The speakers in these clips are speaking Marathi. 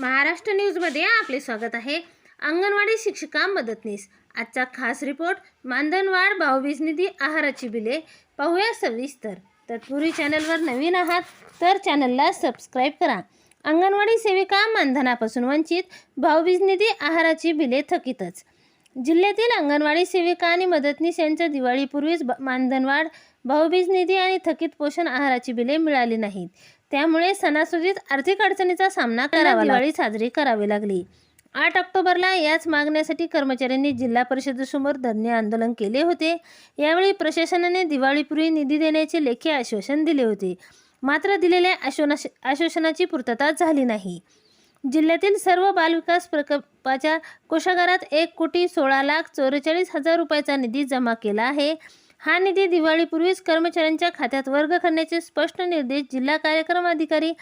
महाराष्ट्र न्यूजमध्ये आपले स्वागत आहे. अंगणवाडी शिक्षिका मदतनीस. आजचा खास रिपोर्ट मानधनवाढ भाऊबीज निधी आहाराची बिले. पाहूया सविस्तर तत्पूर्वी चॅनलवर नवीन आहात तर चॅनलला सबस्क्राईब करा. अंगणवाडी सेविका मानधनापासून वंचित भाऊबीज निधी आहाराची बिले थकीतच. जिल्ह्यातील अंगणवाडी सेविका आणि मदतनीस यांच्या दिवाळीपूर्वीच मानधनवाढ भाऊबीज निधी आणि थकीत पोषण आहाराची बिले मिळाली नाहीत. त्यामुळे सणासुदीत आर्थिक अडचणीचा सामना करावा दिवाळी साजरी करावी लागली. आठ ऑक्टोबरला याच मागण्यासाठी कर्मचाऱ्यांनी जिल्हा परिषदेसमोर धरणे आंदोलन केले होते. यावेळी प्रशासनाने दिवाळीपूर्वी निधी देण्याचे लेखी आश्वासन दिले होते. मात्र दिलेल्या आश्वास आश्वासनाची पूर्तता झाली नाही. जिल्ह्यातील सर्व बालविकास प्रकल्पाच्या कोषागारात एक कोटी सोळा लाख चौवेचाळीस हजार रुपयाचा निधी जमा केला आहे. हा निधी दिवाळीपूर्वीच कर्मचाऱ्यांच्या खात्यात वर्ग करण्याचे स्पष्ट निर्देश जिल्हा कार्यक्रम अधिकारी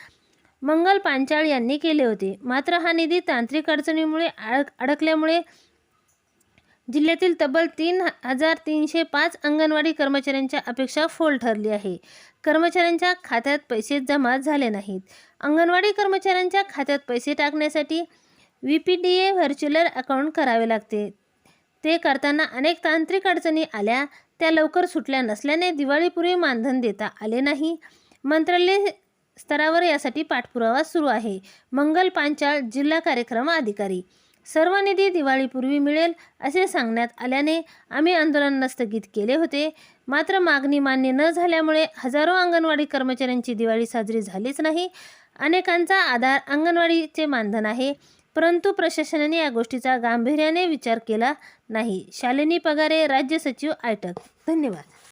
मंगल पांचाळ यांनी केले होते. मात्र हा निधी तांत्रिक अडचणीमुळे अडक अडकल्यामुळे जिल्ह्यातील तब्बल तीन हजार तीनशे पाच अंगणवाडी कर्मचाऱ्यांच्या अपेक्षा फोल ठरली आहे. कर्मचाऱ्यांच्या खात्यात पैसे जमा झाले नाहीत. अंगणवाडी कर्मचाऱ्यांच्या खात्यात पैसे टाकण्यासाठी V P D A virtual account करावे लागते. ते करताना अनेक तांत्रिक अडचणी आल्या त्या लवकर सुटल्या नसल्याने दिवाळीपूर्वी मानधन देता आले नाही. मंत्रालय स्तरावर यासाठी पाठपुरावा सुरू आहे. मंगल पांचाळ जिल्हा कार्यक्रम अधिकारी सर्व निधी दिवाळीपूर्वी मिळेल असे सांगण्यात आल्याने आम्ही आंदोलन स्थगित केले होते. मात्र मागणी मान्य न झाल्यामुळे हजारो अंगणवाडी कर्मचाऱ्यांची दिवाळी साजरी झालीच नाही. अनेकांचा आधार अंगणवाडीचे मानधन आहे परंतु प्रशासनाने या गोष्टीचा गांभीर्याने विचार केला नाही. शालिनी पगारे राज्य सचिव आयटक. धन्यवाद.